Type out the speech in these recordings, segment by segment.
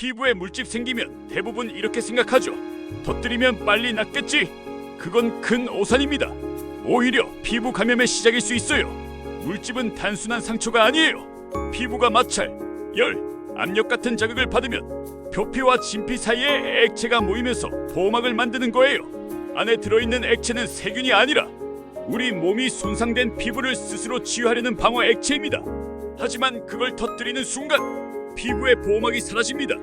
피부에 물집 생기면 대부분 이렇게 생각하죠. 터뜨리면 빨리 낫겠지. 그건 큰 오산입니다. 오히려 피부 감염의 시작일 수 있어요. 물집은 단순한 상처가 아니에요. 피부가 마찰, 열, 압력 같은 자극을 받으면 표피와 진피 사이에 액체가 모이면서 보호막을 만드는 거예요. 안에 들어있는 액체는 세균이 아니라 우리 몸이 손상된 피부를 스스로 치유하려는 방어 액체입니다. 하지만 그걸 터뜨리는 순간 피부의 보호막이 사라집니다.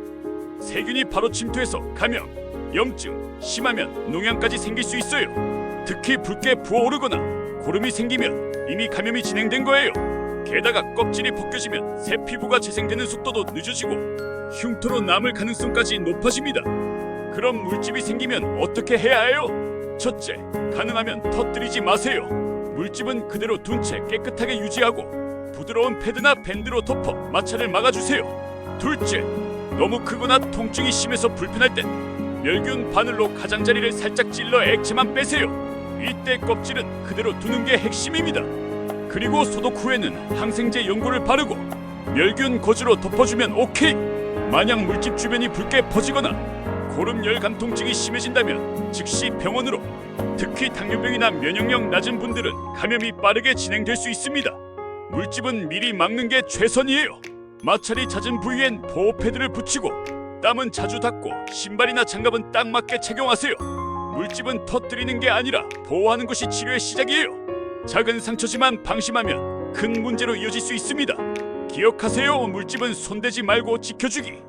세균이 바로 침투해서 감염, 염증, 심하면 농양까지 생길 수 있어요. 특히 붉게 부어오르거나 고름이 생기면 이미 감염이 진행된 거예요. 게다가 껍질이 벗겨지면 새 피부가 재생되는 속도도 늦어지고 흉터로 남을 가능성까지 높아집니다. 그럼 물집이 생기면 어떻게 해야 해요? 첫째, 가능하면 터뜨리지 마세요. 물집은 그대로 둔 채 깨끗하게 유지하고 부드러운 패드나 밴드로 덮어 마찰을 막아주세요. 둘째, 너무 크거나 통증이 심해서 불편할 땐 멸균 바늘로 가장자리를 살짝 찔러 액체만 빼세요. 이때 껍질은 그대로 두는 게 핵심입니다. 그리고 소독 후에는 항생제 연고를 바르고 멸균 거즈로 덮어주면 오케이. 만약 물집 주변이 붉게 퍼지거나 고름 열 감 통증이 심해진다면 즉시 병원으로. 특히 당뇨병이나 면역력 낮은 분들은 감염이 빠르게 진행될 수 있습니다. 물집은 미리 막는 게 최선이에요. 마찰이 잦은 부위엔 보호 패드를 붙이고 땀은 자주 닦고 신발이나 장갑은 딱 맞게 착용하세요. 물집은 터뜨리는 게 아니라 보호하는 것이 치료의 시작이에요. 작은 상처지만 방심하면 큰 문제로 이어질 수 있습니다. 기억하세요. 물집은 손대지 말고 지켜주기.